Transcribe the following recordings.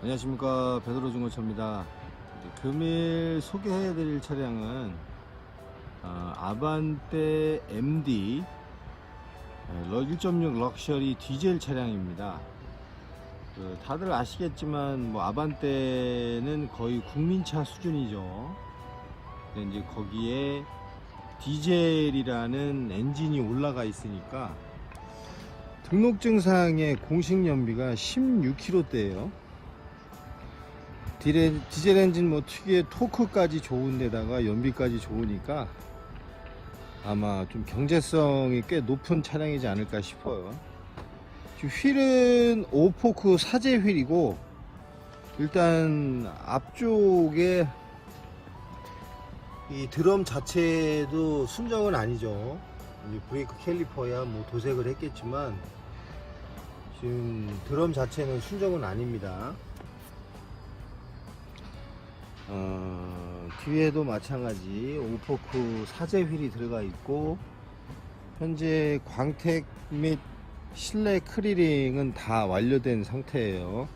안녕하십니까. 베드로 중고차입니다. 금일 소개해 드릴 차량은 어, 아반떼 MD 에, 1.6 럭셔리 디젤 차량입니다. 그, 다들 아시겠지만 뭐 아반떼는 거의 국민차 수준이죠. 근데 이제 거기에 디젤이라는 엔진이 올라가 있으니까 등록증상의 공식 연비가 16km대예요 디젤, 엔진 뭐 특유의 토크까지 좋은데다가 연비까지 좋으니까 아마 좀 경제성이 꽤 높은 차량이지 않을까 싶어요. 휠은 오포크 사제 휠이고 일단 앞쪽에 이 드럼 자체도 순정은 아니죠. 브레이크 캘리퍼야 뭐 도색을 했겠지만 지금 드럼 자체는 순정은 아닙니다. 어, 뒤에도 마찬가지 오포크 사제 휠이 들어가 있고 현재 광택 및 실내 크리링은 다 완료된 상태예요.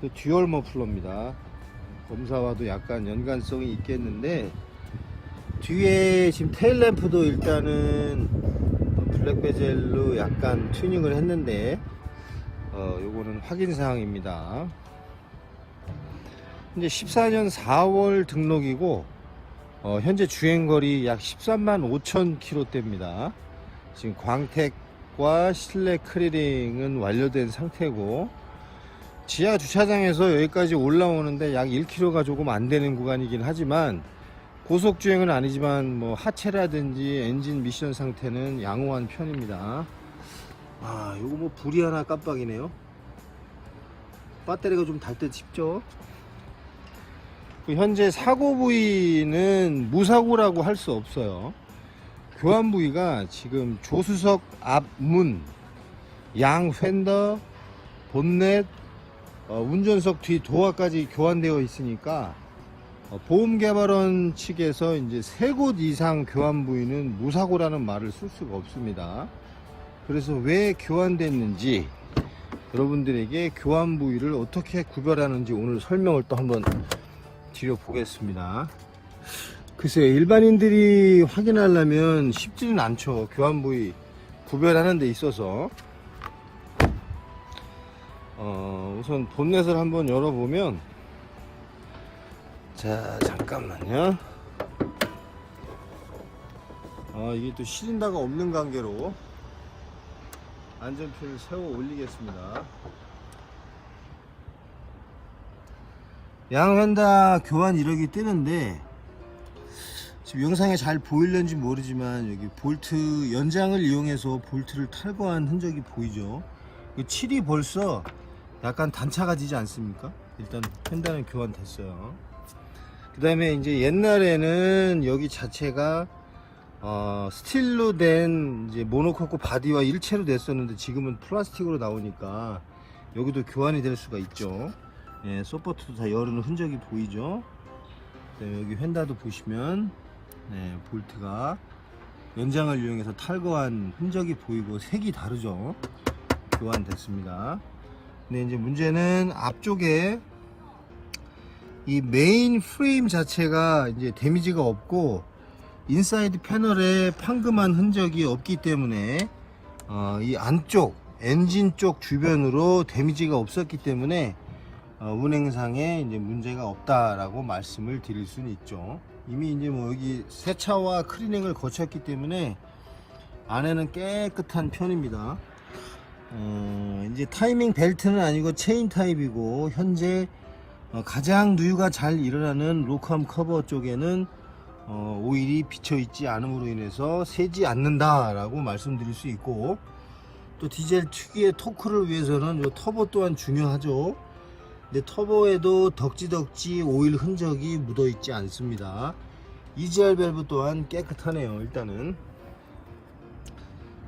또 듀얼 머플러입니다. 검사와도 약간 연관성이 있겠는데 뒤에 지금 테일 램프도 일단은 블랙 베젤로 약간 튜닝을 했는데 어, 요거는 확인 사항입니다. 이제 14년 4월 등록이고 어, 현재 주행거리 약 13만 5천 킬로대입니다. 지금 광택과 실내 크리링은 완료된 상태고 지하 주차장에서 여기까지 올라오는데 약 1km가 조금 안 되는 구간이긴 하지만 고속 주행은 아니지만 뭐 하체라든지 엔진 미션 상태는 양호한 편입니다. 아, 요거 뭐 불이 하나 깜빡이네요. 배터리가 좀달듯 싶죠? 그 현재 사고 부위는 무사고라고 할 수 없어요. 교환 부위가 지금 조수석 앞문, 양 휀더, 본넷, 어, 운전석 뒤 도어까지 교환되어 있으니까 어, 보험개발원 측에서 이제 세 곳 이상 교환 부위는 무사고라는 말을 쓸 수가 없습니다. 그래서 왜 교환됐는지 여러분들에게 교환 부위를 어떻게 구별하는지 오늘 설명을 또 한번 드려 보겠습니다. 글쎄요, 일반인들이 확인하려면 쉽지는 않죠. 교환 부위 구별하는 데 있어서. 어, 우선 본넷을 한번 열어보면, 자, 잠깐만요. 아, 이게 또 시린다가 없는 관계로 안전표를 세워 올리겠습니다. 양현다 교환 이력이 뜨는데 지금 영상에 잘 보일는지 모르지만 여기 볼트 연장을 이용해서 볼트를 탈거한 흔적이 보이죠? 그 칠이 벌써 약간 단차가 지지 않습니까? 일단 펜다는 교환 됐어요. 그 다음에 이제 옛날에는 여기 자체가 어, 스틸로 된 이제 모노코크 바디와 일체로 됐었는데 지금은 플라스틱으로 나오니까 여기도 교환이 될 수가 있죠 예, 서포트도 다 열은 흔적이 보이죠. 그다음에 여기 휀다도 보시면 네, 볼트가 연장을 이용해서 탈거한 흔적이 보이고 색이 다르죠. 교환됐습니다. 근데 이제 문제는 앞쪽에 이 메인 프레임 자체가 이제 데미지가 없고 인사이드 패널에 판금한 흔적이 없기 때문에 어, 이 안쪽 엔진 쪽 주변으로 데미지가 없었기 때문에 어, 운행상에 이제 문제가 없다라고 말씀을 드릴 수는 있죠. 이미 이제 뭐 여기 세차와 클리닝을 거쳤기 때문에 안에는 깨끗한 편입니다. 어, 이제 타이밍 벨트는 아니고 체인 타입이고 현재 어, 가장 누유가 잘 일어나는 로컴 커버 쪽에는 어, 오일이 비쳐 있지 않음으로 인해서 새지 않는다라고 말씀드릴 수 있고 또 디젤 특유의 토크를 위해서는 이 터보 또한 중요하죠. 근데 터보에도 덕지덕지 오일 흔적이 묻어 있지 않습니다. EGR 밸브 또한 깨끗하네요. 일단은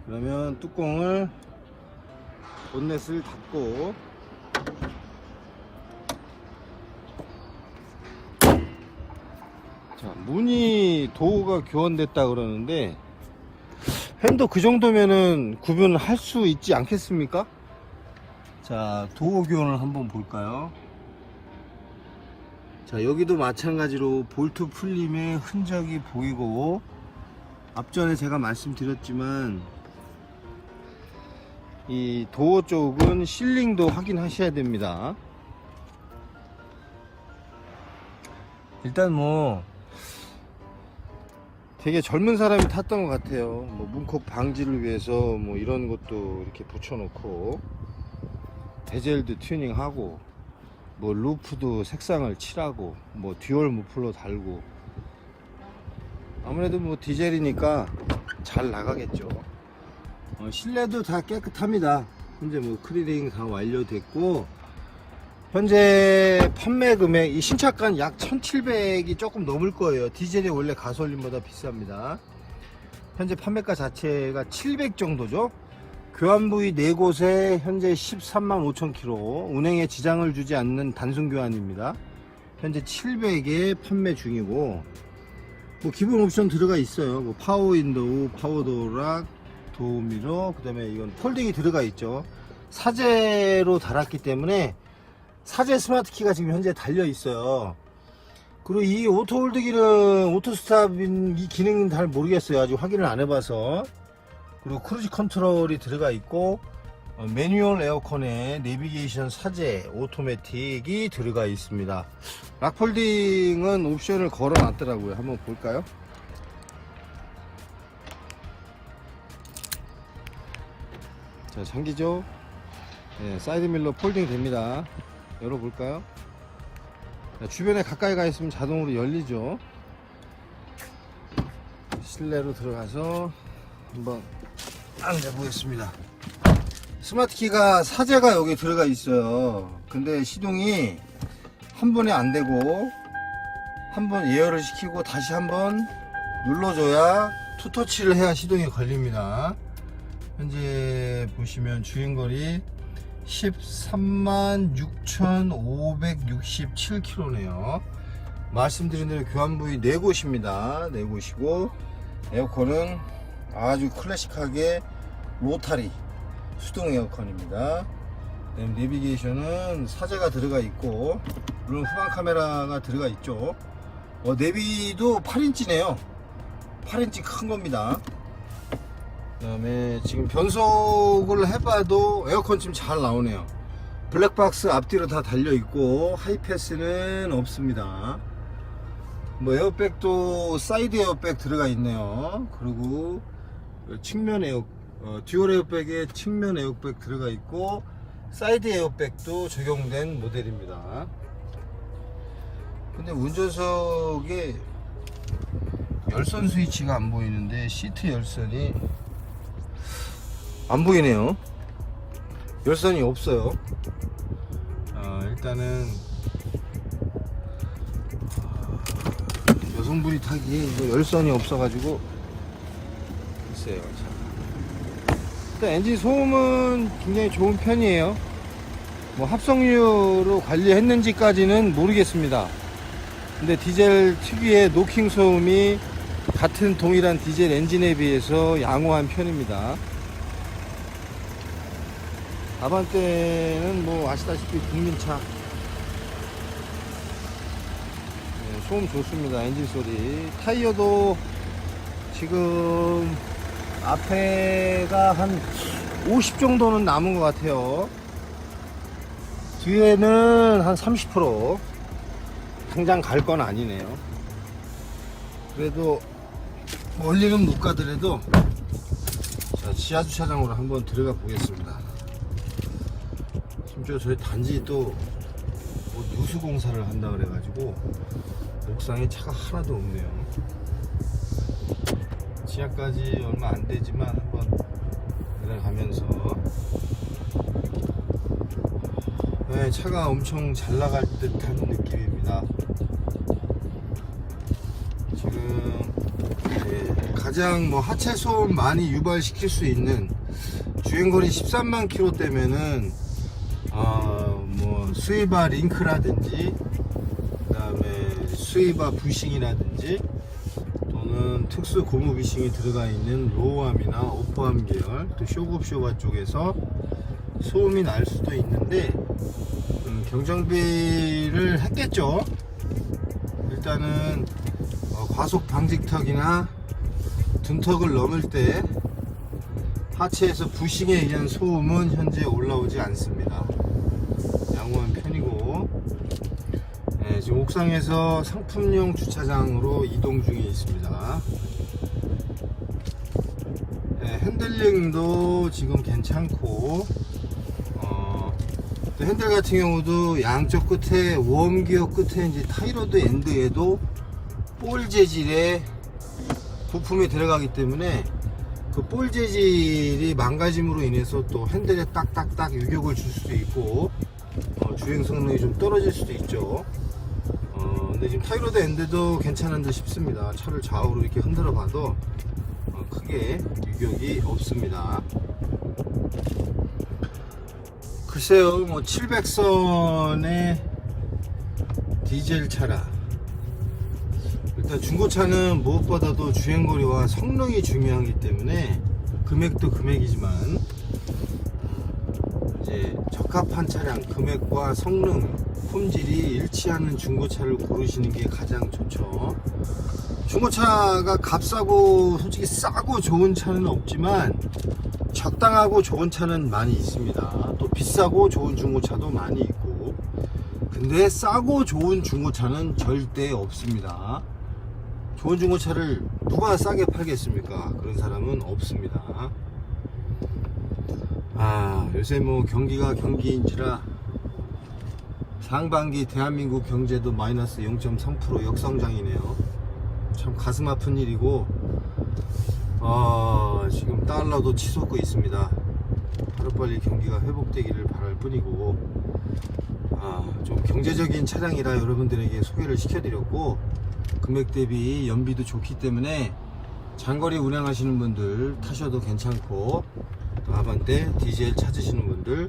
그러면 뚜껑을 본넷을 닫고 자 문이 도어가 교환됐다 그러는데 핸도 그 정도면은 구분을 할수 있지 않겠습니까? 자, 도어 교환을 한번 볼까요? 자 여기도 마찬가지로 볼트 풀림의 흔적이 보이고 앞전에 제가 말씀드렸지만 이 도어 쪽은 실링도 확인하셔야 됩니다. 일단 뭐 되게 젊은 사람이 탔던 것 같아요. 뭐 문콕 방지를 위해서 뭐 이런 것도 이렇게 붙여놓고 베젤도 튜닝하고 뭐 루프도 색상을 칠하고 뭐 듀얼 무플러 달고. 아무래도 뭐 디젤이니까 잘 나가겠죠. 어, 실내도 다 깨끗합니다. 현재 뭐 크리링 다 완료됐고 현재 판매 금액 이 신차가는 약 1700이 조금 넘을 거예요. 디젤이 원래 가솔린보다 비쌉니다. 현재 판매가 자체가 700 정도죠 교환 부위 4곳에 현재 13만 5천 킬로 운행에 지장을 주지 않는 단순 교환입니다. 현재 700에 판매 중이고 뭐 기본 옵션 들어가 있어요. 뭐 파워 윈도우, 파워 도어락, 도어 미러, 그 다음에 이건 폴딩이 들어가 있죠. 사제로 달았기 때문에 사제 스마트 키가 지금 현재 달려 있어요. 그리고 이 오토 홀드기는 오토 스탑인 이 기능은 잘 모르겠어요. 아직 확인을 안 해봐서. 그리고 크루즈 컨트롤이 들어가 있고 어, 매뉴얼 에어컨에 내비게이션 사제 오토매틱이 들어가 있습니다. 락폴딩은 옵션을 걸어 놨더라고요. 한번 볼까요? 자 장기죠 네, 사이드밀러 폴딩 됩니다. 열어볼까요? 자, 주변에 가까이 가 있으면 자동으로 열리죠. 실내로 들어가서 한번 앉아 보겠습니다. 스마트 키가 사제가 여기 들어가 있어요. 근데 시동이 한 번에 안 되고 한 번 예열을 시키고 다시 한 번 눌러줘야 투터치를 해야 시동이 걸립니다. 현재 보시면 주행거리 13만 6,567km네요. 말씀드린 대로 교환 부위 4곳입니다. 4곳이고 에어컨은 아주 클래식하게 로타리 수동 에어컨입니다. 그다음에 내비게이션은 사제가 들어가 있고 물론 후방 카메라가 들어가 있죠. 어, 내비도 8인치네요. 8인치 큰 겁니다. 그다음에 지금 변속을 해봐도 에어컨 지금 잘 나오네요. 블랙박스 앞뒤로 다 달려 있고 하이패스는 없습니다. 뭐 에어백도 사이드 에어백 들어가 있네요. 그리고 측면 에어 어, 듀얼 에어백에 측면 에어백 들어가 있고 사이드 에어백도 적용된 모델입니다. 근데 운전석에 열선 스위치가 안 보이는데 시트 열선이 안 보이네요. 열선이 없어요. 어, 일단은 여성분이 타기에 이거 열선이 없어가지고 글쎄요 참. 일단 엔진 소음은 굉장히 좋은 편이에요. 뭐 합성유로 관리했는지까지는 모르겠습니다. 근데 디젤 특유의 노킹 소음이 같은 동일한 디젤 엔진에 비해서 양호한 편입니다. 아반떼는 뭐 아시다시피 국민차. 네, 소음 좋습니다 엔진 소리. 타이어도 지금 앞에가 한 50 정도는 남은 것 같아요. 뒤에는 한 30% 당장 갈 건 아니네요. 그래도 멀리는 못 가더라도 자, 지하 주차장으로 한번 들어가 보겠습니다. 심지어 저희 단지 또 뭐 누수 공사를 한다 그래가지고 옥상에 차가 하나도 없네요. 지하까지 얼마 안 되지만 한번 내려가면서 네, 차가 엄청 잘 나갈 듯한 느낌입니다. 지금 네, 가장 뭐 하체 소음 많이 유발시킬 수 있는 주행거리 13만 킬로 때면은 어, 뭐 스위바 링크라든지 그다음에 스위바 부싱이라든지 또는 특수 고무 비싱이 들어가 있는 로우암이나 오프암 계열 또 쇼급쇼바 쪽에서 소음이 날 수도 있는데 음, 경정비를 했겠죠 일단은 어, 과속 방직턱이나 둔턱을 넘을 때 하체에서 부싱에 의한 소음은 현재 올라오지 않습니다. 양호한 편이고 네, 지금 옥상에서 상품용 주차장으로 이동 중에 있습니다. 네, 핸들링도 지금 괜찮고 어, 또 핸들 같은 경우도 양쪽 끝에 웜기어 끝에 이제 타이로드 엔드에도 볼 재질의 부품이 들어가기 때문에 그 볼 재질이 망가짐으로 인해서 또 핸들에 딱딱딱 유격을 줄 수도 있고 어, 주행 성능이 좀 떨어질 수도 있죠. 어, 근데 지금 타이로드 엔드도 괜찮은 듯 싶습니다. 차를 좌우로 이렇게 흔들어 봐도 어, 크게 유격이 없습니다. 글쎄요, 뭐 700선의 디젤 차라. 일단 중고차는 무엇보다도 주행거리와 성능이 중요하기 때문에 금액도 금액이지만 이제 적합한 차량 금액과 성능 품질이 일치하는 중고차를 고르시는 게 가장 좋죠 중고차가 값싸고 솔직히 싸고 좋은 차는 없지만 적당하고 좋은 차는 많이 있습니다 또 비싸고 좋은 중고차도 많이 있고 근데 싸고 좋은 중고차는 절대 없습니다 좋은 중고차를 누가 싸게 팔겠습니까? 그런 사람은 없습니다. 아, 요새 뭐 경기가 경기인지라 상반기 대한민국 경제도 마이너스 0.3% 역성장이네요. 참 가슴 아픈 일이고, 아, 지금 달러도 치솟고 있습니다. 하루빨리 경기가 회복되기를 바랄 뿐이고, 아, 좀 경제적인 차량이라 여러분들에게 소개를 시켜드렸고, 금액 대비 연비도 좋기 때문에 장거리 운행하시는 분들 타셔도 괜찮고 또 아반떼 디젤 찾으시는 분들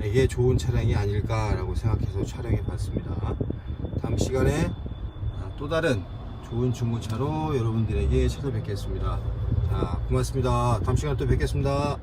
에게 좋은 차량이 아닐까라고 생각해서 촬영해 봤습니다. 다음 시간에 또 다른 좋은 중고차로 여러분들에게 찾아뵙겠습니다. 자, 고맙습니다. 다음 시간에 또 뵙겠습니다.